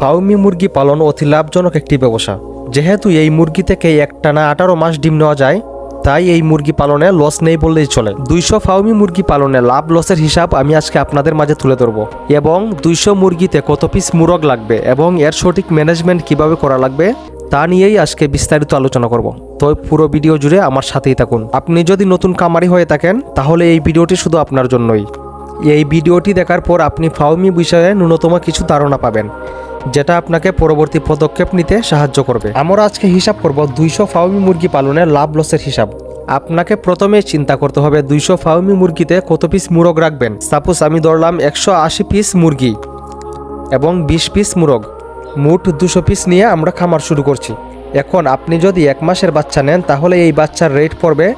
ফাউমি মুরগি পালন অতি লাভজনক একটি ব্যবসা। যেহেতু এই মুরগি থেকে একটানা আঠারো মাস ডিম নেওয়া যায়, তাই এই মুরগি পালনে লস নেই বললেই চলে। দুইশো ফাউমি মুরগি পালনে লাভ লসের হিসাব আমি আজকে আপনাদের মাঝে তুলে ধরবো। এবং দুইশো মুরগিতে কত পিস মুরগ লাগবে এবং এর সঠিক ম্যানেজমেন্ট কীভাবে করা লাগবে, তা নিয়েই আজকে বিস্তারিত আলোচনা করব। তো পুরো ভিডিও জুড়ে আমার সাথেই থাকুন। আপনি যদি নতুন কামারি হয়ে থাকেন, তাহলে এই ভিডিওটি শুধু আপনার জন্যই। এই ভিডিওটি দেখার পর আপনি ফাউমি বিষয়ে ন্যূনতম কিছু ধারণা পাবেন। যেটা আপনাকে পরবর্তী পদক্ষেপ নিতে সাহায্য করবে। আমরা আজকে হিসাব করব দুইশো ফাউমি মুরগি পালনের লাভ লসের হিসাব। আপনাকে প্রথমে চিন্তা করতে হবে দুইশো ফাউমি মুরগিতে কত পিস মুরগ রাখবেন? সাপোজ আমি ধরলাম একশো আশি পিস মুরগি এবং বিশ পিস মুরগ। মোট দুশো পিস নিয়ে আমরা খামার শুরু করছি। এখন আপনি যদি এক মাসের বাচ্চা নেন, তাহলে এই বাচ্চার রেট পড়বে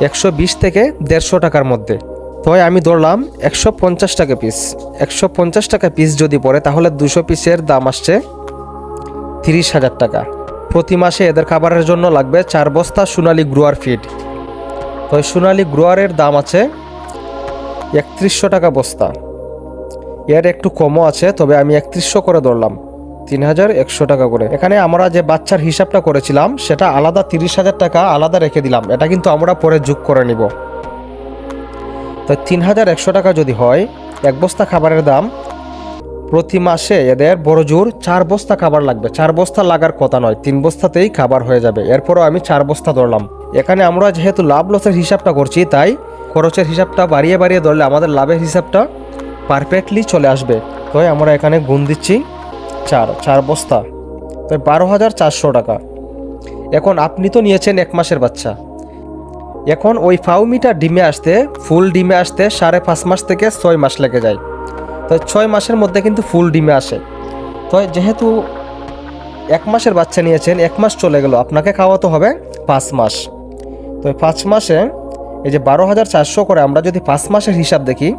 একশো বিশ থেকে দেড়শো টাকার মধ্যে। তো আমি ধরলাম একশো পঞ্চাশ টাকা পিস একশো পঞ্চাশ টাকা পিস যদি পড়ে, তাহলে দুশো পিসের দাম আসছে তিরিশ হাজার টাকা। প্রতি মাসে এদের খাবারের জন্য লাগবে চার বস্তা সোনালি গ্রোয়ার ফিড তো সোনালি গ্রোয়ারের দাম আছে একত্রিশশো টাকা বস্তা। এর একটু কমও আছে, তবে আমি একত্রিশশো করে ধরলাম, তিন হাজার একশো টাকা করে। এখানে আমরা যে বাচ্চার হিসাবটা করেছিলাম, সেটা আলাদা তিরিশ হাজার টাকা আলাদা রেখে দিলাম। এটা কিন্তু আমরা পরে যোগ করে নিব। তো তিন হাজার একশো টাকা যদি হয়, এক বস্তা খাবারের দাম, প্রতি মাসে এদের বড় জোর চার বস্তা খাবার লাগবে। চার বস্তা লাগার কথা নয়, তিন বস্তাতেই খাবার হয়ে যাবে। এরপরও আমি চার বস্তা ধরলাম। এখানে আমরা যেহেতু লাভ লসের হিসাবটা করছি, তাই খরচের হিসাবটা বাড়িয়ে বাড়িয়ে ধরলে আমাদের লাভের হিসাবটা পারফেক্টলি চলে আসবে। তো আমরা এখানে গুণ দিচ্ছি চার চার বস্তা। তাই বারো হাজার চারশো টাকা। এখন আপনি তো নিয়েছেন এক মাসের বাচ্চা। এখন ওই ফাউমিটা ডিমে আসতে, ফুল ডিমে আসতে সাড়ে পাঁচ মাস থেকে ছয় মাস লেগে যায়। তো ছয় মাসের মধ্যে কিন্তু ফুল ডিমে আসে। তো যেহেতু এক মাসের বাচ্চা নিয়েছেন, এক মাস চলে গেল, আপনাকে খাওয়াতে হবে পাঁচ মাস। তো পাঁচ মাসে এই যে বারো হাজার চারশো করে আমরা যদি পাঁচ মাসের হিসাব দেখি,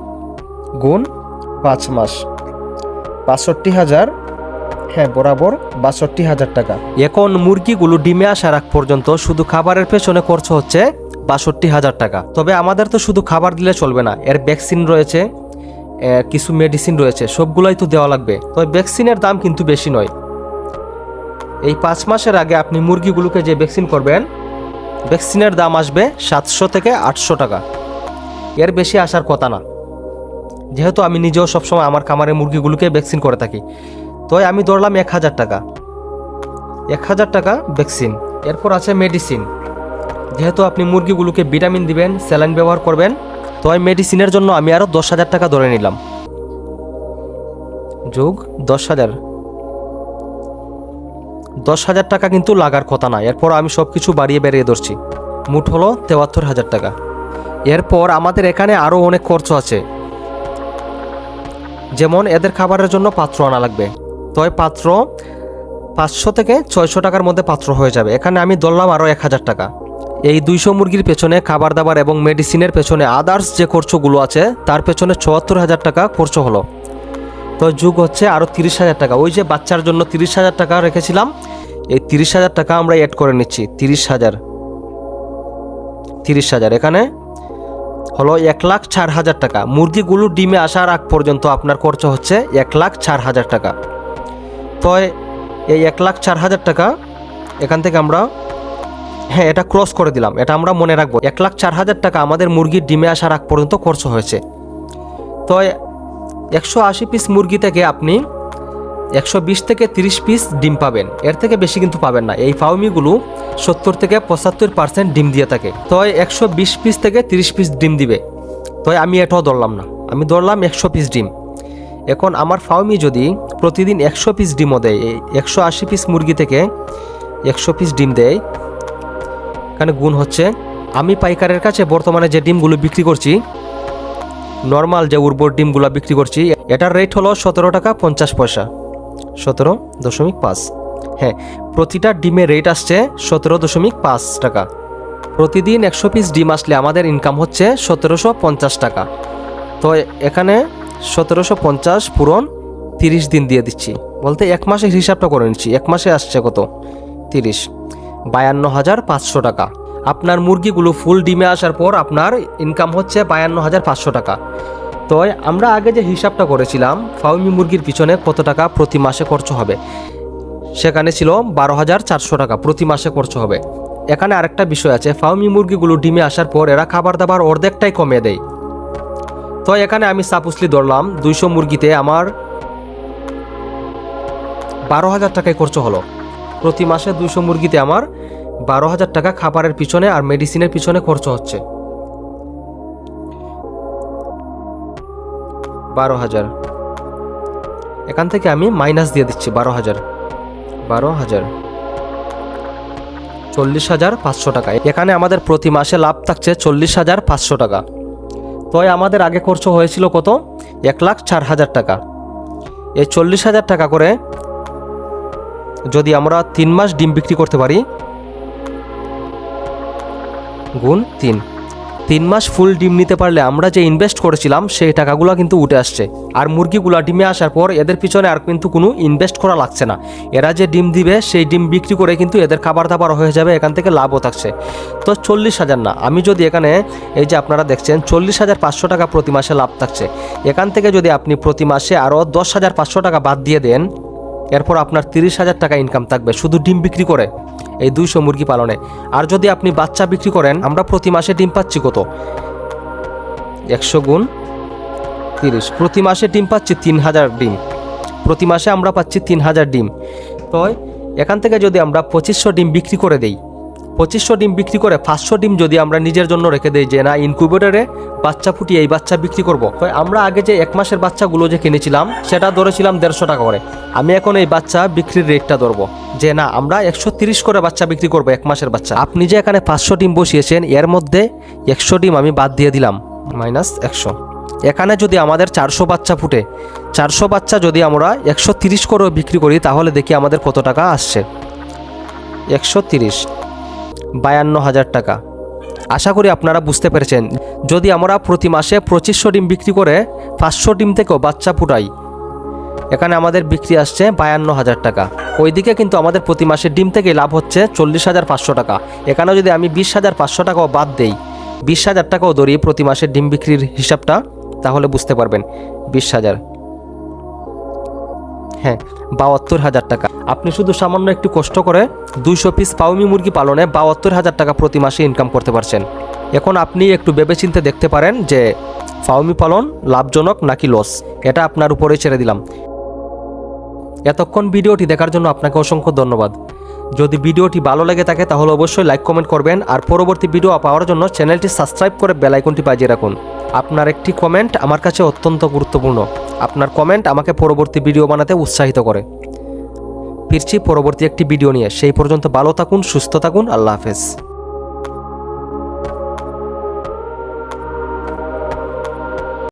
গুণ পাঁচ মাস। বাষট্টি হাজার হ্যাঁ বরাবর বাষট্টি হাজার টাকা। এখন মুরগিগুলো ডিমে আসার আগ পর্যন্ত শুধু খাবারের পেছনে খরচ হচ্ছে বাষট্টি হাজার টাকা। তবে আমাদের তো শুধু খাবার দিলে চলবে না, এর ভ্যাকসিন রয়েছে কিছু মেডিসিন রয়েছে, সবগুলোই তো দেওয়া লাগবে। তবে ভ্যাকসিনের দাম কিন্তু বেশি নয়। এই পাঁচ মাসের আগে আপনি মুরগিগুলোকে যে ভ্যাকসিন করবেন ভ্যাকসিনের দাম আসবে সাতশো থেকে আটশো টাকা। এর বেশি আসার কথা না। যেহেতু আমি নিজেও সবসময় আমার খামারে মুরগিগুলোকে ভ্যাকসিন করে থাকি। তো আমি ধরলাম এক হাজার টাকা। এক হাজার টাকা ভ্যাকসিন এরপর আছে মেডিসিন যেহেতু আপনি মুরগিগুলোকে ভিটামিন দিবেন, স্যালাইন ব্যবহার করবেন, তো এই মেডিসিনের জন্য আমি আরও দশ হাজার টাকা ধরে নিলাম। যোগ দশ হাজার। দশ হাজার টাকা কিন্তু লাগার কথা না, এরপর আমি সব কিছু বাড়িয়ে বেরিয়ে ধরছি। মুঠ হলো তেয়াত্তর হাজার টাকা। এরপর আমাদের এখানে আরও অনেক খরচ আছে। যেমন এদের খাবারের জন্য পাত্র আনা লাগবে। তো এই পাত্র পাঁচশো থেকে ছয়শো টাকার মধ্যে পাত্র হয়ে যাবে। এখানে আমি ধরলাম আরও এক হাজার টাকা। এই দুইশো মুরগির পেছনে খাবার দাবার এবং মেডিসিনের পেছনে আদার্স যে খরচগুলো আছে, তার পেছনে চুয়াত্তর হাজার টাকা খরচ হলো। তো যুগ হচ্ছে আরও তিরিশ হাজার টাকা। ওই যে বাচ্চার জন্য তিরিশ হাজার টাকা রেখেছিলাম, এই তিরিশ হাজার টাকা আমরা অ্যাড করে নিচ্ছি। তিরিশ হাজার। তিরিশ হাজার। এখানে হলো এক লাখ চার হাজার টাকা। মুরগিগুলো ডিমে আসার আগ পর্যন্ত আপনার খরচ হচ্ছে এক লাখ চার হাজার টাকা। তো এই এক লাখ চার হাজার টাকা এখান থেকে আমরা হ্যাঁ এটা ক্রস করে দিলাম। এটা আমরা মনে রাখব, এক লাখ চার হাজার টাকা আমাদের মুরগির ডিমে আসার আগ পর্যন্ত খরচ হয়েছে। তো একশো আশি পিস মুরগি থেকে আপনি একশো বিশ থেকে তিরিশ পিস ডিম পাবেন। এর থেকে বেশি কিন্তু পাবেন না। এই ফাউমিগুলো সত্তর থেকে পঁচাত্তর পার্সেন্ট ডিম দিয়ে থাকে। তো একশো বিশ পিস থেকে তিরিশ পিস ডিম দিবে। তো আমি এটাও ধরলাম না। আমি ধরলাম একশো পিস ডিম। এখন আমার ফাউমি যদি প্রতিদিন একশো পিস ডিমও দেয় একশো আশি পিস মুরগি থেকে একশো পিস ডিম দেয় এখানে গুণ হচ্ছে, আমি পাইকারের কাছে বর্তমানে যে ডিমগুলো বিক্রি করছি নর্মাল যে উর্বর ডিমগুলো বিক্রি করছি, এটার রেট হলো সতেরো টাকা পঞ্চাশ পয়সা। সতেরো দশমিক পাঁচ। হ্যাঁ প্রতিটা ডিমের রেট আসছে সতেরো দশমিক পাঁচ টাকা। প্রতিদিন একশো পিস ডিম আসলে আমাদের ইনকাম হচ্ছে সতেরোশো পঞ্চাশ টাকা। তো এখানে সতেরোশো পঞ্চাশ পূরণ তিরিশ দিন দিয়ে দিচ্ছি। বলতে এক মাসের হিসাবটা করে নিচ্ছি, এক মাসে আসছে কত? তিরিশ। বায়ান্ন হাজার পাঁচশো টাকা। আপনার মুরগিগুলো ফুল ডিমে আসার পর আপনার ইনকাম হচ্ছে বায়ান্ন হাজার পাঁচশো টাকা। তো আমরা আগে যে হিসাবটা করেছিলাম, ফাউমি মুরগির পিছনে কত টাকা প্রতি মাসে খরচ হবে? সেখানে ছিল বারো হাজার চারশো টাকা প্রতি মাসে খরচ হবে। এখানে আরেকটা বিষয় আছে, ফাউমি মুরগিগুলো ডিমে আসার পর এরা খাবার দাবার অর্ধেকটাই কমিয়ে দেয়। তো এখানে আমি সাপুসলি ধরলাম, দুইশো মুরগিতে আমার বারো হাজার টাকায় খরচ হলো। প্রতি মাসে দুইশো মুরগিতে আমার বারো হাজার টাকা খাবারের পিছনে আর মেডিসিনের পিছনে খরচ হচ্ছে। বারো হাজার। এখান থেকে আমি মাইনাস দিয়ে দিচ্ছি বারো হাজার। বারো হাজার। চল্লিশ হাজার পাঁচশো টাকা। এখানে আমাদের প্রতি মাসে লাভ থাকছে চল্লিশ হাজার পাঁচশো টাকা। তো আমাদের আগে খরচ হয়েছিল কত? এক লাখ চার হাজার টাকা। এই চল্লিশ হাজার টাকা করে যদি আমরা তিন মাস ডিম বিক্রি করতে পারি, গুণ তিন। তিন মাস ফুল ডিম নিতে পারলে আমরা যে ইনভেস্ট করেছিলাম, সেই টাকাগুলো কিন্তু উঠে আসছে। আর মুরগিগুলো ডিমে আসার পর এদের পিছনে আর কিন্তু কোনো ইনভেস্ট করা লাগছে না। এরা যে ডিম দিবে, সেই ডিম বিক্রি করে কিন্তু এদের খাবার দাবার হয়ে যাবে, এখান থেকে লাভও থাকছে। তো চল্লিশ হাজার না, আমি যদি এখানে, এই যে আপনারা দেখছেন, চল্লিশ হাজার পাঁচশো টাকা প্রতি মাসে লাভ থাকছে। এখান থেকে যদি আপনি প্রতি মাসে আরও দশ হাজার পাঁচশো টাকা বাদ দিয়ে দেন এরপর আপনার তিরিশ হাজার টাকা ইনকাম থাকবে, শুধু ডিম বিক্রি করে, এই দুইশো মুরগি পালনে। আর যদি আপনি বাচ্চা বিক্রি করেন, আমরা প্রতি মাসে ডিম পাচ্ছি কত? একশো গুণ তিরিশ। প্রতি মাসে ডিম পাচ্ছি তিন হাজার ডিম। প্রতি মাসে আমরা পাচ্ছি তিন হাজার ডিম। তো এখান থেকে যদি আমরা পঁচিশশো ডিম বিক্রি করে দেই পঁচিশশো ডিম বিক্রি করে পাঁচশো ডিম যদি আমরা নিজের জন্য রেখে দেই যে না ইনকিউবেটরে বাচ্চা ফুটিয়ে এই বাচ্চা বিক্রি করব। তো আমরা আগে যে এক মাসের বাচ্চাগুলো যে কিনেছিলাম, সেটা ধরেছিলাম দেড়শো টাকা করে। আমি এখন এই বাচ্চা বিক্রির রেটটা ধরবো। যে না, আমরা একশো তিরিশ করে বাচ্চা বিক্রি করব এক মাসের বাচ্চা। আপনি যে এখানে পাঁচশো ডিম বসিয়েছেন, এর মধ্যে একশো ডিম আমি বাদ দিয়ে দিলাম মাইনাস একশো। এখানে যদি আমাদের চারশো বাচ্চা ফুটে, চারশো বাচ্চা যদি আমরা একশো তিরিশ করে বিক্রি করি, তাহলে দেখি আমাদের কত টাকা আসছে। একশো তিরিশ। বায়ান্ন হাজার টাকা। আশা করি আপনারা বুঝতে পেরেছেন, যদি আমরা প্রতি মাসে পঁচিশশো ডিম বিক্রি করে পাঁচশো ডিম থেকেও বাচ্চা ফুটাই, এখানে আমাদের বিক্রি আসছে বায়ান্ন হাজার টাকা। ওইদিকে কিন্তু আমাদের প্রতি মাসে ডিম থেকে লাভ হচ্ছে চল্লিশ হাজার পাঁচশো টাকা। এখানেও যদি আমি বিশ হাজার পাঁচশো টাকাও বাদ দেই, বিশ হাজার টাকাও ধরি প্রতি মাসে ডিম বিক্রির হিসাবটা, তাহলে বুঝতে পারবেন, বিশ হাজার। হ্যাঁ বাহাত্তর হাজার টাকা। আপনি শুধু সামান্য একটু কষ্ট করে দুইশো পিস পাউমি মুরগি পালনে বাহাত্তর হাজার টাকা প্রতি মাসে ইনকাম করতে পারছেন। এখন আপনি একটু ভেবেচিন্তে দেখতে পারেন যে ফাউমি পালন লাভজনক নাকি লস এটা আপনার উপরেই ছেড়ে দিলাম। এতক্ষণ ভিডিওটি দেখার জন্য আপনাকে অসংখ্য ধন্যবাদ। যদি ভিডিওটি ভালো লাগে থাকে, তাহলে অবশ্যই লাইক কমেন্ট করবেন। আর পরবর্তী ভিডিও পাওয়ার জন্য চ্যানেলটি সাবস্ক্রাইব করে বেলাইকনটি বাজিয়ে রাখুন। আপনার একটি কমেন্ট আমার কাছে অত্যন্ত গুরুত্বপূর্ণ। আপনার কমেন্ট আমাকে পরবর্তী ভিডিও বানাতে উৎসাহিত করে। ফিরছি পরবর্তী একটি ভিডিও নিয়ে। সেই পর্যন্ত ভালো থাকুন, সুস্থ থাকুন। আল্লাহ হাফেজ।